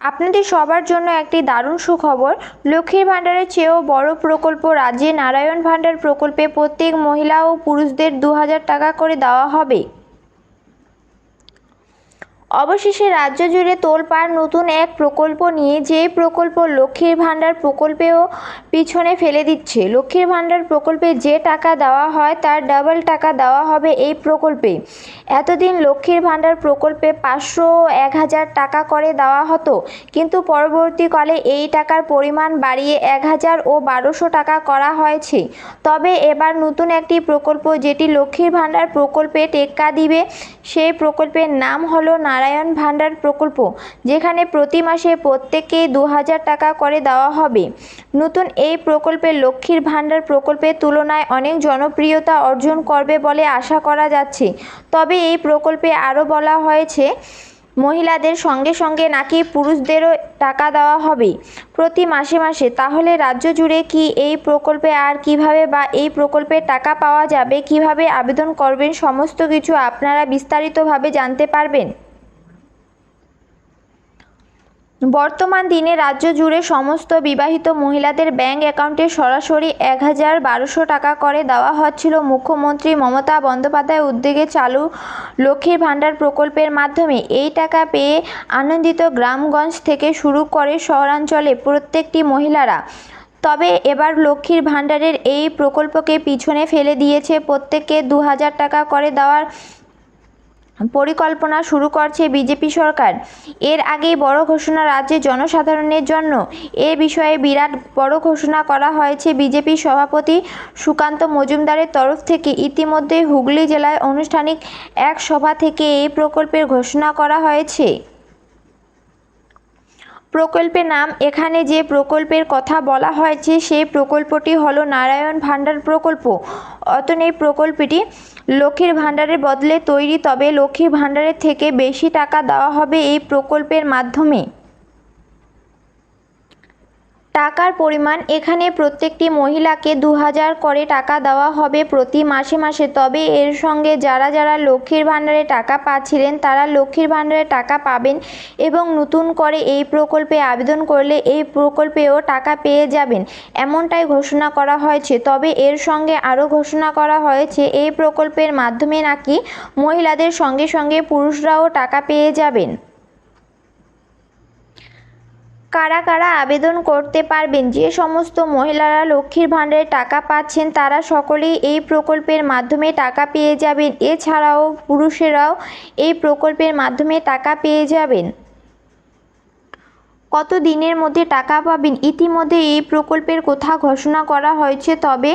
আপনাদের সবার জন্য একটি দারুণ সুখবর। লক্ষ্মীর ভাণ্ডারের চেয়েও বড় প্রকল্প রাজ্যে নারায়ণ ভাণ্ডার প্রকল্পে প্রত্যেক মহিলা ও পুরুষদের দু হাজার টাকা করে দেওয়া হবে। অবশেষে রাজ্য জুড়ে তোলপাড় নতুন এক প্রকল্প নিয়ে যে প্রকল্প লক্ষ্মীর ভাণ্ডার প্রকল্পেও পিছনে ফেলে দিচ্ছে। লক্ষ্মীর ভাণ্ডার প্রকল্পে যে টাকা দেওয়া হয় তার ডাবল টাকা দেওয়া হবে এই প্রকল্পে। এতদিন লক্ষ্মীর ভাণ্ডার প্রকল্পে পাঁচশো এক হাজার টাকা করে দেওয়া হতো, কিন্তু পরবর্তীকালে এই টাকার পরিমাণ বাড়িয়ে এক হাজার ও বারোশো টাকা করা হয়েছে। তবে এবার নতুন একটি প্রকল্প যেটি লক্ষ্মীর ভাণ্ডার প্রকল্পে টেক্কা দিবে, সেই প্রকল্পের নাম হলো নারায়ণ ভাণ্ডার প্রকল্প, যেখানে প্রতি মাসে প্রত্যেককে দু হাজার টাকা করে দেওয়া হবে। নতুন এই প্রকল্পে লক্ষ্মীর ভাণ্ডার প্রকল্পের তুলনায় অনেক জনপ্রিয়তা অর্জন করবে বলে আশা করা যাচ্ছে। তবে এই প্রকল্পে আরও বলা হয়েছে, মহিলাদের সঙ্গে সঙ্গে নাকি পুরুষদেরও টাকা দেওয়া হবে প্রতি মাসে মাসে। তাহলে রাজ্য জুড়ে কি এই প্রকল্পে আর কীভাবে বা এই প্রকল্পে টাকা পাওয়া যাবে? কীভাবে আবেদন করবেন? সমস্ত কিছু আপনারা বিস্তারিতভাবে জানতে পারবেন। বর্তমান দিনে রাজ্য জুড়ে সমস্ত বিবাহিত মহিলাদের ব্যাংক অ্যাকাউন্টে সরাসরি এক হাজার বারোশো টাকা করে দেওয়া হচ্ছিল। মুখ্যমন্ত্রী মমতা বন্দ্যোপাধ্যায় উদ্যোগে চালু লক্ষ্মীর ভাণ্ডার প্রকল্পের মাধ্যমে এই টাকা পেয়ে আনন্দিত গ্রামগঞ্জ থেকে শুরু করে শহরাঞ্চলে প্রত্যেকটি মহিলারা। তবে এবার লক্ষ্মীর ভাণ্ডারের এই প্রকল্পকে পিছনে ফেলে দিয়েছে প্রত্যেককে দু হাজার টাকা করে দেওয়ার পরিকল্পনা শুরু করছে বিজেপি সরকার। এর আগেই বড় ঘোষণা রাজ্যের জনসাধারণের জন্য। এ বিষয়ে বিরাট বড় ঘোষণা করা হয়েছে বিজেপি সভাপতি সুকান্ত মজুমদারের তরফ থেকে। ইতিমধ্যে হুগলি জেলায় আনুষ্ঠানিক এক সভা থেকে এই প্রকল্পের ঘোষণা করা হয়েছে। প্রকল্পের নাম। এখানে যে প্রকল্পের কথা বলা হয়েছে, সেই প্রকল্পটি হলো নারায়ণ ভাণ্ডার প্রকল্প। অতন এই প্রকল্পটি লক্ষ্মীর ভাণ্ডারের বদলে তৈরি, তবে লক্ষ্মীর ভাণ্ডারের থেকে বেশি টাকা দেওয়া হবে এই প্রকল্পের মাধ্যমে। টাকার পরিমাণ এখানে প্রত্যেকটি মহিলাকে দু হাজার করে টাকা দেওয়া হবে প্রতি মাসে মাসে। তবে এর সঙ্গে যারা যারা লক্ষ্মীর ভাণ্ডারে টাকা পাচ্ছিলেন, তারা লক্ষ্মীর ভাণ্ডারে টাকা পাবেন এবং নতুন করে এই প্রকল্পে আবেদন করলে এই প্রকল্পেও টাকা পেয়ে যাবেন, এমনটাই ঘোষণা করা হয়েছে। তবে এর সঙ্গে আরও ঘোষণা করা হয়েছে, এই প্রকল্পের মাধ্যমে নাকি মহিলাদের সঙ্গে সঙ্গে পুরুষরাও টাকা পেয়ে যাবেন। কারা কারা আবেদন করতে পারবেন? যে সমস্ত মহিলারা লক্ষ্মীর ভাণ্ডারে টাকা পাচ্ছেন, তারা সকলেই এই প্রকল্পের মাধ্যমে টাকা পেয়ে যাবেন। এছাড়াও পুরুষেরাও এই প্রকল্পের মাধ্যমে টাকা পেয়ে যাবেন। কত দিনের মধ্যে টাকা পাবেন? ইতিমধ্যে এই প্রকল্পের কথা ঘোষণা করা হয়েছে, তবে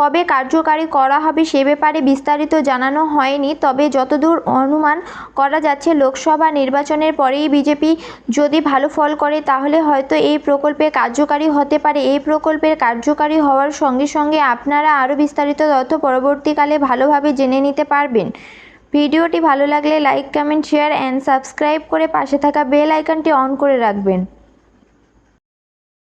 কবে কার্যকারী করা হবে সে ব্যাপারে বিস্তারিত জানানো হয়নি, তবে যতদূর অনুমান করা যাচ্ছে, লোকসভা নির্বাচনের পরেই বিজেপি যদি ভালো ফল করে, তাহলে হয়তো এই প্রকল্পে কার্যকারী হতে পারে। এই প্রকল্পের কার্যকারী হওয়ার সঙ্গে সঙ্গে আপনারা আরও বিস্তারিত তথ্য পরবর্তীকালে ভালোভাবে জেনে নিতে পারবেন। ভিডিওটি ভালো লাগলে like, comment, share, and subscribe করে পাশে থাকা বেল আইকনটি অন করে রাখবেন।